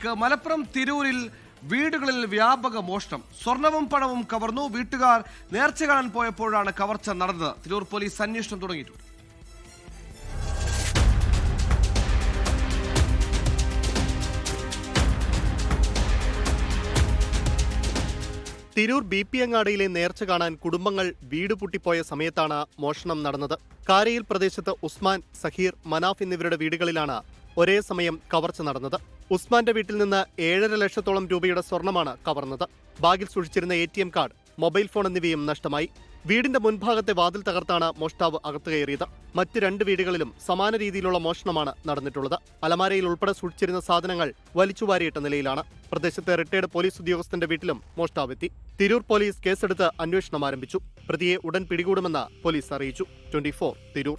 വാർത്തകളിലേക്ക് മലപ്പുറം തിരൂരിൽ വീടുകളിൽ വ്യാപക മോഷണം. സ്വർണവും പണവും കവർന്നു. വീട്ടുകാർ നേർച്ച കാണാൻ പോയപ്പോഴാണ് കവർച്ച നടന്നത്. തിരൂർ പോലീസ് അന്വേഷണം തുടങ്ങിയിട്ടുണ്ട്. തിരൂർ ബി പി അങ്ങാടിയിലെ നേർച്ച കാണാൻ കുടുംബങ്ങൾ വീട് പൊട്ടിപ്പോയ സമയത്താണ് മോഷണം നടന്നത്. കാരയിൽ പ്രദേശത്ത് ഉസ്മാൻ സഹീർ മനാഫ് എന്നിവരുടെ വീടുകളിലാണ് ഒരേ സമയം കവർച്ച നടന്നത്. ഉസ്മാന്റെ വീട്ടിൽ നിന്ന് ഏഴര ലക്ഷത്തോളം രൂപയുടെ സ്വർണമാണ് കവർന്നത്. ബാഗിൽ സൂക്ഷിച്ചിരുന്ന എ കാർഡ് മൊബൈൽ ഫോൺ എന്നിവയും നഷ്ടമായി. വീടിന്റെ മുൻഭാഗത്തെ വാതിൽ തകർത്താണ് മോഷ്ടാവ് അകത്തു കയറിയത്. മറ്റ് രണ്ട് വീടുകളിലും സമാന രീതിയിലുള്ള മോഷണമാണ് നടന്നിട്ടുള്ളത്. അലമാരയിൽ ഉൾപ്പെടെ സൂക്ഷിച്ചിരുന്ന സാധനങ്ങൾ വലിച്ചുവാരിയിട്ട നിലയിലാണ്. പ്രദേശത്തെ റിട്ടയർഡ് പോലീസ് ഉദ്യോഗസ്ഥന്റെ വീട്ടിലും മോഷ്ടാവെത്തി തിരൂർ പോലീസ് കേസെടുത്ത് അന്വേഷണം ആരംഭിച്ചു. പ്രതിയെ ഉടൻ പിടികൂടുമെന്ന് പോലീസ് അറിയിച്ചു. ട്വന്റി തിരൂർ.